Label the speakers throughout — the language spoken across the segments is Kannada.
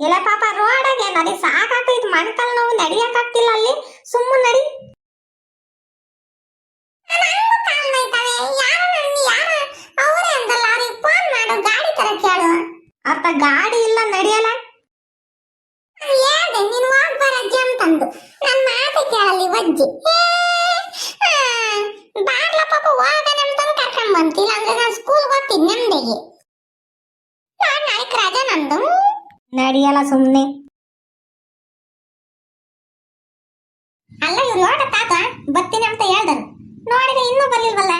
Speaker 1: ಇಲ್ಲ ಪಾಪ ರೋಡಾಗೆ ನಡಿ? ಸಾಕಾಗ್ತೈತ್ ಮಣ್ಕಲ್ ನೋವು ನಡಿಯಕ್ಕಾಗ್ತಿಲ್ಲ ಅಲ್ಲಿ. ಸುಮ್ಮನೆ ನಡಿ. ಅರ್ಥ ಗಾಡಿ ಇಲ್ಲ ನಡಿಯಲ್ಲ.
Speaker 2: ಹೇಳ್ದೆ ನೀನು ಜಮ್ ತಂದು ನನ್ನ ಮಾತೆ ಕೇಳಲಿ ವಜ್ಜಿ ಬಾಗ್ಲ ಪಾಪ ಹೋಗಣ ಅಂತಂದು ಕರ್ಕೊಂಡ್ ಬಂತಿಲ್ಲ ಅಂದ್ರೆ ನಾನು ಸ್ಕೂಲ್ ಹೋಗ್ತೀನಿ ನೆಮ್ಮದಿಗೆ ನಾನು ರಾಜ ನಂದು.
Speaker 1: ನಡಿಯಲ್ಲ ಸುಮ್ನೆ.
Speaker 2: ಅಲ್ಲ ಇವ್ರು ನೋಡ ತಾತ? ಬರ್ತೀನಿ ಅಂತ ಹೇಳ್ದರು. ನೋಡಿದ್ರೆ ಇನ್ನೂ ಬರ್ಲಿಲ್ವಲ್ಲ?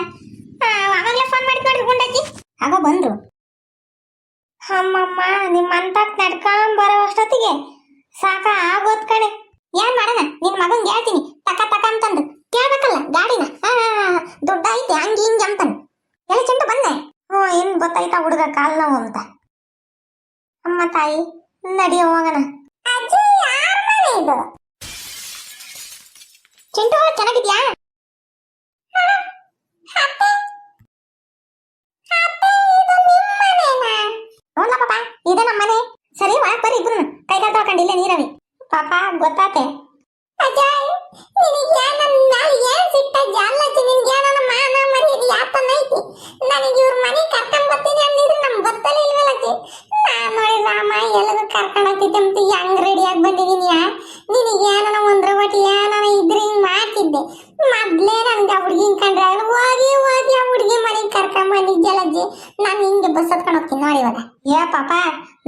Speaker 2: ಅವಾಗ್ಲೇ ಫೋನ್ ಮಾಡಿ ನೋಡಿ ಗುಂಡಜ್ಜಿ
Speaker 1: ಆಗ ಬಂದ್ರು. ಅಮ್ಮಮ್ಮ ನಿಮ್ಮ ಅಂತಕ್ ನಡ್ಕೊಂಡ್ ಬರೋ ಅಷ್ಟೊತ್ತಿಗೆ ಸಾಕ ಆಗೋದ್ ಕಣೆ.
Speaker 2: ಏನ್ ಮಾಡೋಣ? ನಿನ್ ಮಗನ್ ಹೇಳ್ತೀನಿ. ತಕ ತಕ ಅಂತಂದು. ಕೇಳ್ಬೇಕಲ್ಲ ಗಾಡಿನ? ದುಡ್ಡು ಐತೆ, ಹಂಗೆ ಹಿಂಗೆ ಅಂತಾನೆ ಎಲ್ಲಿ ಚಿಂಟು ಬಂದೆ?
Speaker 1: ಹ್ಞೂ ಏನು ಗೊತ್ತಾಯ್ತಾ ಹುಡುಗ ಕಾಲ್ ನೋವು ಅಂತ. ಅಮ್ಮ ತಾಯಿ. ನಡಿಯ ಹೋಗೋಣ.
Speaker 2: ಅಜ್ಜಿ ಯಾರ್ ಮನೆ ಇದು? ಚಿಂಟು ಚೆನ್ನಾಗಿದ್ಯಾ?
Speaker 1: ಇದೆ ನಮ್ಮ ಮನೆ. ಸರಿ ಒಳಗ್ ಬರ್ರಿ ಇಬ್ರು ಕೈ ಕಾಲ್ ತೊಳ್ಕೊಂಡು ಇಲ್ಲೇ ನೀರವಿ. ಪಾಪ ಗೊತ್ತಾತೆ.
Speaker 2: ಅಜಯ್ ನಿನಗೆ ನನ್ನ ಏನ್ ಸಿಟ್ಟಜ್ಜಿ ಅಲ್ಲಜ್ಜಿ ನಿನ್ಗೆ ಏನನ್ನ ಮಾನ ಮರ್ಯಾದೆ ಯಾತನ ಐತಿ ನನಗೆ ಇವ್ರ ಮನೆ ಕರ್ಕೊಂಡ್ ಬರ್ತೀನಿ ಅಂದಿದ್ರೆ ನಮ್ ಗೊತ್ತಲೇ ಇಲ್ವಲ್ಲಜ್ಜಿ ನಾನ್ ನೋಡಿ ರಾಮ ಎಲ್ಲರೂ ಕರ್ಕೊಂಡೋಗ್ತಿದ್ದೆ ಅಂತ ಹೆಂಗ್ ಆಗಿ ಬಂದಿದೀನಿ ನಿನಗೆ ಏನನ ಒಂದ್ರ ಒಟ್ಟಿ ಏನನ ಇದ್ರೆ ಹಿಂಗ್ ಮಾಡ್ತಿದ್ದೆ. ಮೊದ್ಲೇ ನನ್ಗೆ ಆ ಹುಡ್ಗಿನ್ ಕಂಡ್ರೆ ಹೋಗಿ ಹೋಗಿ ಆ ಹುಡ್ಗಿ ಮನೆಗೆ ಕರ್ಕೊಂಡ್ ಬಂದಿದ್ದಲ್ಲಜ್ಜಿ ನಾನು ಹಿಂಗೆ ಬಸ್ ಹತ್ಕೊಂಡು ಹೋಗ್ತೀನಿ ನೋಡಿ ಇವಾಗ.
Speaker 1: ಏ ಪಾಪ,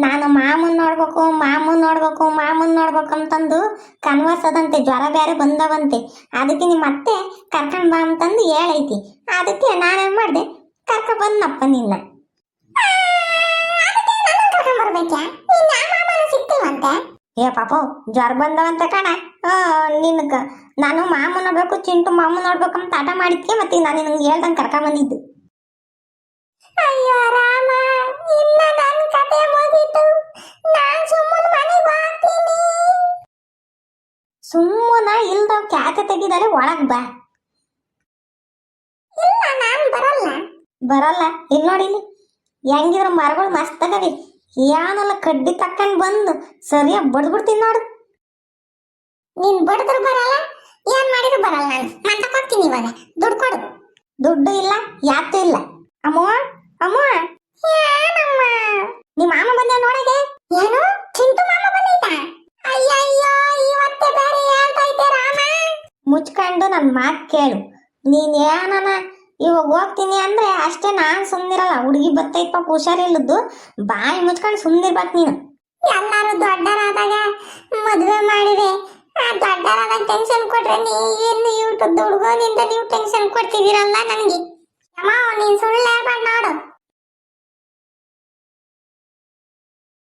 Speaker 1: ನಾನು ಮಾಮೂನ್ ನೋಡ್ಬೇಕು ಮಾಮೂನ್ ನೋಡ್ಬೇಕು ಮಾಮೂನ್ ನೋಡ್ಬೇಕು ಅಂತಂದು ಕನ್ವರ್ಸ್ ಅದಂತೆ, ಜ್ವರ ಬೇರೆ ಬಂದವಂತೆ. ಅದಕ್ಕೆ ನಿಮ್ಮ ಅತ್ತೆ ಕರ್ಕೊಂಡ್ ಬಾ ಅಂತಂದು ಹೇಳೈತಿ. ಅದಕ್ಕೆ ನಾನೇನ್ ಮಾಡ್ದೆ ಕರ್ಕೊಂಡ್ ಬಂದಪ್ಪ ನಿನ್ನ.
Speaker 2: ಬರ್ಬೇಕಾ ಇನ್ನ ಮಾಮನ ಸಿಗ್ತೀವಂತೆ
Speaker 1: ಏ ಪಾಪ ಜ್ವರ ಬಂದವಂತೆ ಕಣ. ನಿನ್ಗ. ನಾನು ಮಾಮು ನೋಡ್ಬೇಕು ಚಿಂಟು ಮಾಮು ನೋಡ್ಬೇಕು ಅಂತ ಆಟ ಮಾಡಿದ್ಕೆ ಮತ್ತೆ ನಾನು ನಿನ್ಗೆ ಹೇಳ್ದಂಗೆ ಕರ್ಕೊಂಡ್ ಬಂದಿದ್ದು.
Speaker 2: ಅಯ್ಯೋ ರಾಮ ಇನ್ನ ನನ್ ಕತೆ ಮುಗೀತು. ನಾನ್ ಸುಮ್ಮನೆ ಮನೆಗೆ ಹೋಗ್ತೀನಿ.
Speaker 1: ಸುಮ್ಮನ ಇಲ್ದ ಕ್ಯಾತೆ ತೆಗಿದಾರೆ ಒಳಗ್ ಬಾ.
Speaker 2: ಇಲ್ಲ ನಾನು ಬರಲ್ಲ.
Speaker 1: ಬರಲ್ಲ. ಇಲ್ಲಿ ನೋಡಿ ಇಲ್ಲಿ ಹೆಂಗಿದ್ರು ಮರಗಳು ಮಸ್ತ್ ಆಗವಿ ಯಾನಲ್ಲ ಕಡ್ಡಿ ತಕ್ಕಂಡ್ ಬಂದು ಸರಿಯಾಗಿ ಬಡ್ದ್ಬಿಡ್ತೀನಿ ನೋಡು.
Speaker 2: ನೀನ್ ಬಡದ್ರು ಬರಲ್ಲ ಏನ್ ಮಾಡಿದ್ರು ಬರಲ್ಲ ನಾನು. ಮಂತಕ್ ಹೋಗ್ತೀನಿ ಇವಾಗ. ದುಡ್ಡು ಕೊಡು.
Speaker 1: ದುಡ್ಡು ಇಲ್ಲ ಯಾತು ಇಲ್ಲ. ಅಮ್ಮ ಅಮ್ಮ.
Speaker 2: ಏನಮ್ಮ
Speaker 1: ನಿಮ್ಮ ಮಾಮ ಬಂದ ನೋಡಗೆ
Speaker 2: ಏನು? ಚಿಂಟು ಮಾಮ ಬಂದಿದ್ದ? ಅಯ್ಯಯ್ಯೋ ಇವತ್ತೆ ಬೇರೆ ಹೇಳ್ತೈತೆ ರಾಮ.
Speaker 1: ಮುಚ್ಕೊಂಡು ನನ್ನ ಮಾತು ಕೇಳು. ನೀನ್ ಏನನ ಇವಾಗ ಹೋಗ್ತೀನಿ ಅಂದ್ರೆ ಅಷ್ಟೇ ನಾನು ಸುಮ್ನಿರಲ್ಲ. ಹುಡುಗಿ ಬತ್ತೈತ್ ಪಾಪ ಹುಷಾರಿಲ್ಲದ್ದು. ಬಾಯಿ ಮುಚ್ಕೊಂಡು ಸುಮ್ನಿರ್ಬೇಕು ನೀನು.
Speaker 2: ಎಲ್ಲಾರು ದೊಡ್ಡರಾದಾಗ ಮದುವೆ ಮಾಡಿದೆ. ಆ ದೊಡ್ಡರಾದಾಗ ಟೆನ್ಷನ್ ಕೊಟ್ರೆ ನೀನು ಯೂಟ್ಯೂಬ್ ಹುಡುಗೋನಿಂದ ನೀವು ಟೆನ್ಷನ್ ಕೊಡ್ತಿದ್ದೀರಲ್ಲ ನನಗೆ? ಅಮ್ಮ ನೀನು ಸುಳ್ಳು ಹೇಳ್ಬೇಡ ನೋಡು.